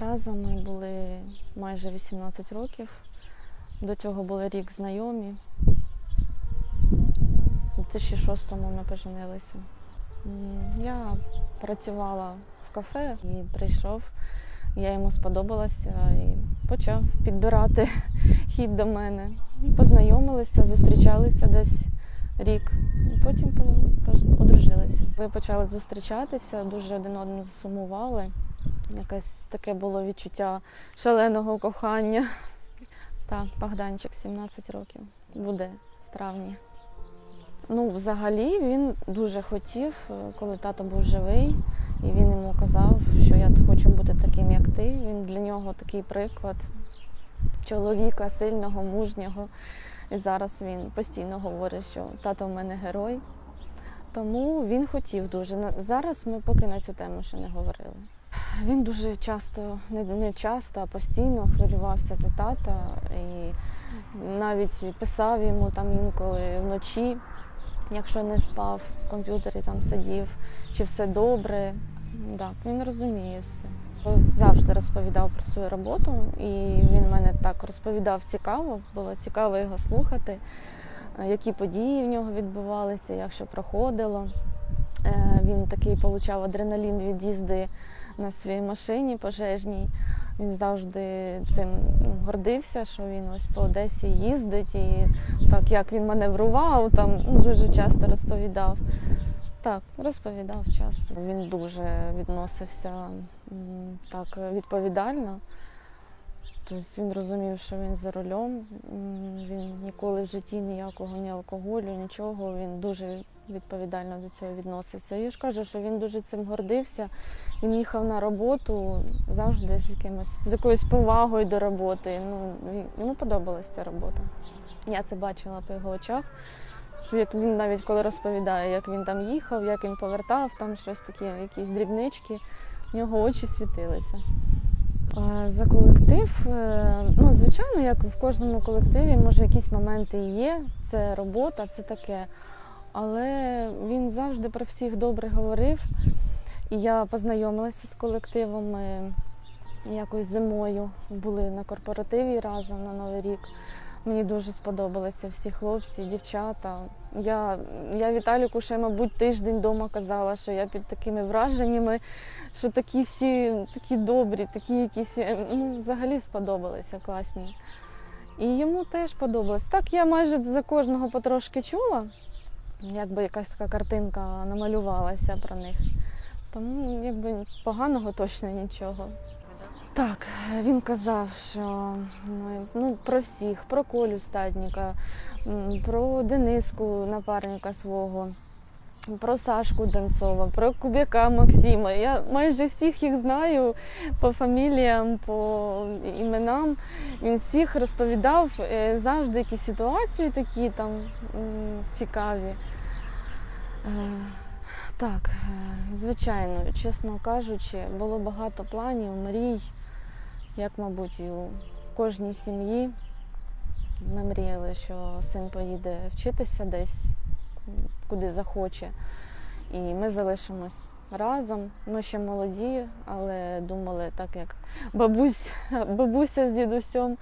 Разом ми були майже 18 років. До цього були рік знайомі. У 2006-му ми поженилися. Я працювала в кафе і прийшов. Я йому сподобалася і почав підбирати хід до мене. Познайомилися, зустрічалися десь рік, і потім по- одружилися. Ми почали зустрічатися, дуже один одному засумували. Якесь таке було відчуття шаленого кохання. Так, Богданчик, 17 років, буде в травні. Ну, взагалі, він дуже хотів, е, коли тато був живий, і він йому казав, що я хочу бути таким, як ти. Він для нього такий приклад чоловіка, сильного, мужнього. І зараз він постійно говорить, що тато в мене герой. Тому він хотів дуже. Зараз ми поки на цю тему ще не говорили. Він дуже часто, не, часто, а постійно хвилювався за тата і навіть писав йому там інколи вночі, якщо не спав, в комп'ютері там сидів, чи все добре. Так, він розуміє все. Завжди розповідав про свою роботу, і він мене так розповідав цікаво, було цікаво його слухати, які події в нього відбувалися, як що проходило. Е, Він такий получав адреналін від їзди на своїй машині пожежній. Він завжди цим ну, гордився, що він ось по Одесі їздить і так як він маневрував, там ну, дуже часто розповідав. Так, розповідав часто. Він дуже відносився так відповідально. Тобто він розумів, що він за рулем, він ніколи в житті ніякого ні алкоголю, нічого. Він дуже відповідально до цього відносився. Я ж кажу, що він дуже цим гордився. Він їхав на роботу завжди з якимось з якоюсь повагою до роботи. Ну, йому подобалася ця робота. Я це бачила по його очах. Що як він навіть коли розповідає, як він там їхав, як він повертав, там щось таке, якісь дрібнички, в нього очі світилися. За колектив, е, ну звичайно, як в кожному колективі, може, якісь моменти є. Це робота, це таке. Але він завжди про всіх добре говорив. І я познайомилася з колективом. Якось зимою були на корпоративі разом на Новий рік. Мені дуже сподобалися всі хлопці, дівчата. Я, я Віталіку ще, мабуть, тиждень вдома казала, що я під такими враженнями, що такі всі такі добрі, такі якісь е, ну, взагалі сподобалися класні. І йому теж подобалось. Так я майже за кожного потрошки чула, якби якась така картинка намалювалася про них. Тому якби поганого точно нічого. Так, він казав, що ну, ну, про всіх, про Колю Стадніка, про Дениску, напарника свого, про Сашку Донцова, про Кубяка Максима. Я майже всіх їх знаю по фаміліям, по іменам. Він всіх розповідав е, завжди якісь ситуації такі там цікаві. Е, Так, е, звичайно, чесно кажучи, було багато планів, мрій, як, мабуть, і у кожній сім'ї. Ми мріяли, що син поїде вчитися десь, куди захоче, і ми залишимось разом. Ми ще молоді, але думали, так як бабусь, бабуся з дідусем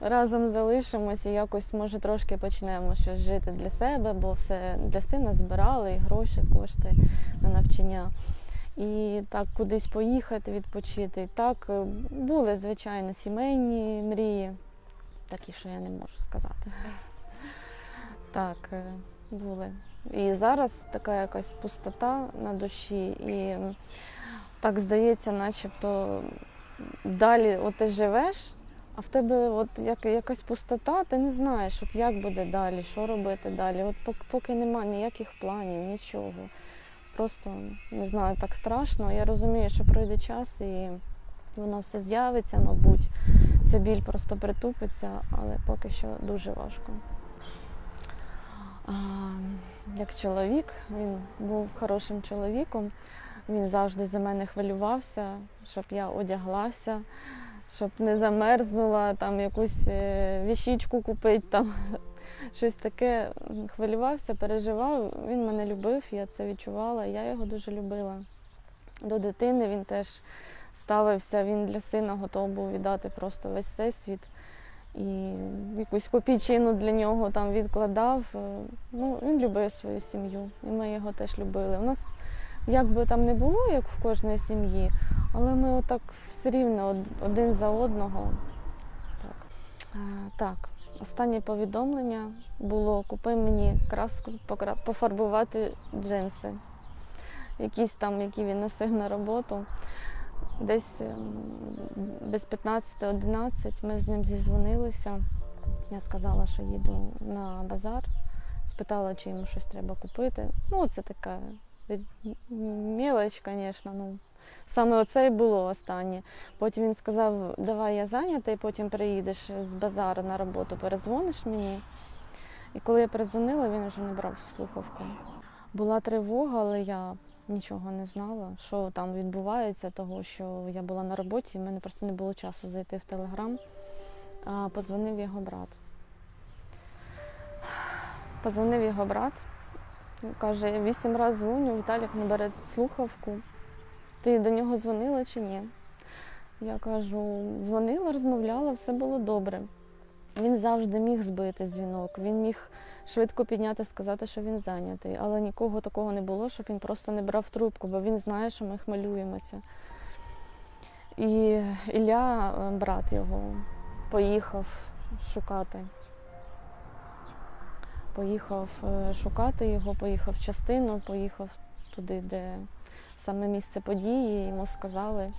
разом залишимось і якось, може, трошки почнемо щось жити для себе, бо все для сина збирали і гроші, кошти на навчання. І так кудись поїхати, відпочити. І так е, були, звичайно, сімейні мрії, такі, що я не можу сказати. Так, е, були. І зараз така якась пустота на душі, і так здається, начебто далі от ти живеш, а в тебе от як, якась пустота, ти не знаєш, от як буде далі, що робити далі. От пок- поки немає ніяких планів, нічого. Просто не знаю, так страшно. Я розумію, що пройде час і воно все з'явиться, мабуть. Ця біль просто притупиться, але поки що дуже важко. Як чоловік, він був хорошим чоловіком. Він завжди за мене хвилювався, щоб я одяглася, щоб не замерзнула, там якусь е, віщичку купити, там щось таке. Хвилювався, переживав. Він мене любив, я це відчувала, я його дуже любила. до дитини. Він теж ставився, він для сина готовий був віддати просто весь всесвіт. І якусь копійчину для нього там відкладав. Е, Ну, він любив свою сім'ю, і ми його теж любили. У нас як би там не було, як в кожної сім'ї, але ми отак все рівно один за одного. Так. Е, так, останнє повідомлення було: купи мені краску пофарбувати джинси. Якісь там, які він носив на роботу. Десь ем, без 15-11 ми з ним зізвонилися. Я сказала, що їду на базар, спитала, чи йому щось треба купити. Ну, це така мілоч, звісно. Ну, саме оце і було останнє. Потім він сказав, давай я зайнятий, потім приїдеш з базару на роботу, перезвониш мені. І коли я перезвонила, він вже не брав слухавку. Була тривога, але я нічого не знала, що там відбувається, того що я була на роботі, і в мене просто не було часу зайти в телеграм. Позвонив його брат. Позвонив його брат, каже, я вісім разів дзвоню, Віталік не бере слухавку. Ти до нього дзвонила чи ні? Я кажу, дзвонила, розмовляла, все було добре. Він завжди міг збити дзвінок, він міг швидко підняти, сказати, що він зайнятий. Але нікого такого не було, щоб він просто не брав трубку, бо він знає, що ми хмелюємося. І Ілля, е, брат його, поїхав шукати. Поїхав е, шукати його, поїхав в частину, поїхав туди, де саме місце події. Йому сказали,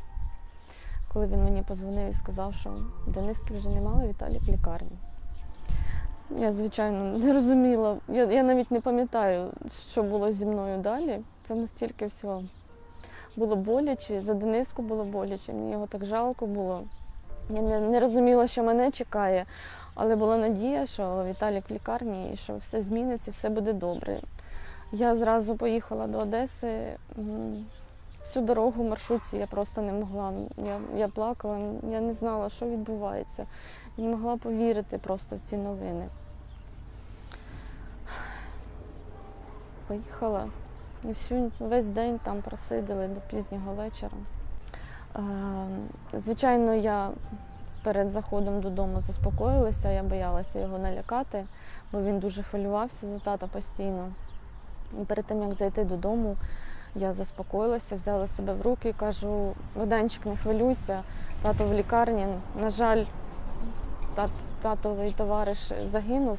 коли він мені позвонив і сказав, що Дениски вже немає, Віталік в лікарні. Я, звичайно, не розуміла. Я, я навіть не пам'ятаю, що було зі мною далі. Це настільки все було боляче. За Дениску було боляче, мені його так жалко було. Я не, не розуміла, що мене чекає, але була надія, що Віталік в лікарні і що все зміниться, все буде добре. Я зразу поїхала до Одеси. Всю дорогу в маршрутці я просто не могла. Я, я плакала, я не знала, що відбувається. Я не могла повірити просто в ці новини. Поїхала і всю, весь день там просиділи до пізнього вечора. Е, Звичайно, я перед заходом додому заспокоїлася, я боялася його налякати, бо він дуже хвилювався за тата постійно. І перед тим, як зайти додому, я заспокоїлася, взяла себе в руки і кажу: Богданчик, не хвилюйся, тато в лікарні. На жаль, тат, татовий товариш загинув,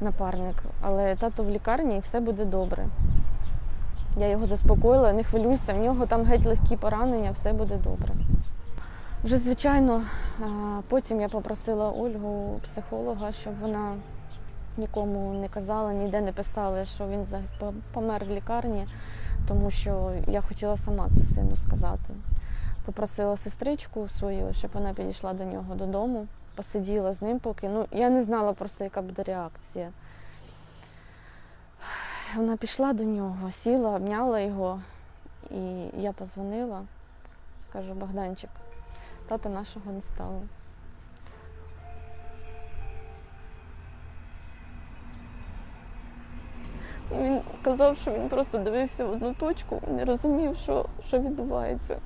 напарник, але тато в лікарні і все буде добре. Я його заспокоїла, не хвилюйся, в нього там геть легкі поранення, все буде добре. Вже, звичайно, потім я попросила Ольгу, психолога, щоб вона нікому не казала, ніде не писала, що він помер в лікарні, тому що я хотіла сама це сину сказати. Попросила сестричку свою, щоб вона підійшла до нього додому, посиділа з ним поки. Ну, я не знала просто, яка буде реакція. Вона пішла до нього, сіла, обняла його, і я позвонила, кажу, Богданчик, тата нашого не стало. Він казав, що він просто дивився в одну точку, і не розумів, що, що відбувається.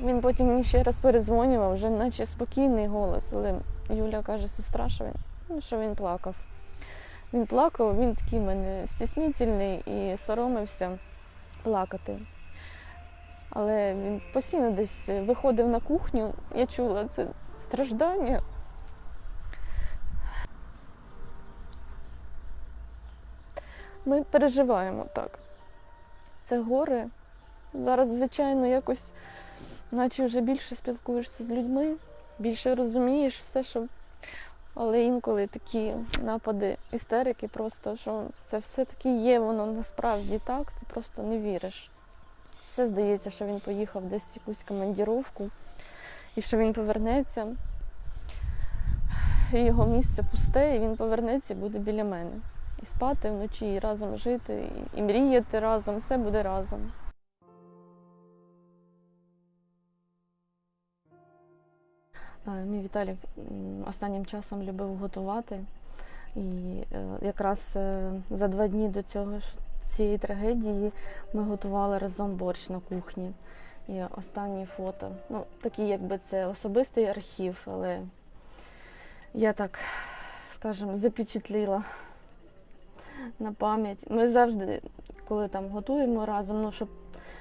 Він потім мені ще раз перезвонював, вже наче спокійний голос, але Юля каже, сестра, що він, ну, що він плакав. Він плакав, він такий мене стіснительний і соромився плакати. Але він постійно десь виходив на кухню, я чула це страждання. Ми переживаємо так. Це горе. Зараз, звичайно, якось, наче вже більше спілкуєшся з людьми, більше розумієш все, що. Але інколи такі напади істерики, просто що це все-таки є, воно насправді так, ти просто не віриш. Все здається, що він поїхав десь в якусь командіровку і що він повернеться, його місце пусте, і він повернеться і буде біля мене. І спати вночі, і разом жити, і мріяти разом, все буде разом. Мій Віталік останнім часом любив готувати. І е, якраз е, за два дні до цього цієї трагедії ми готували разом борщ на кухні. І останні фото. Ну, такі, якби це особистий архів, але я так, скажімо, запечатліла на пам'ять. Ми завжди, коли там готуємо разом, ну, щоб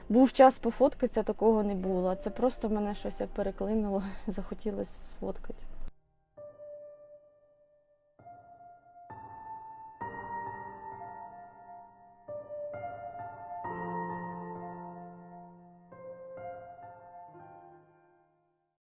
був час пофоткатися, такого не було. Це просто мене щось як переклинуло, захотілося сфоткати.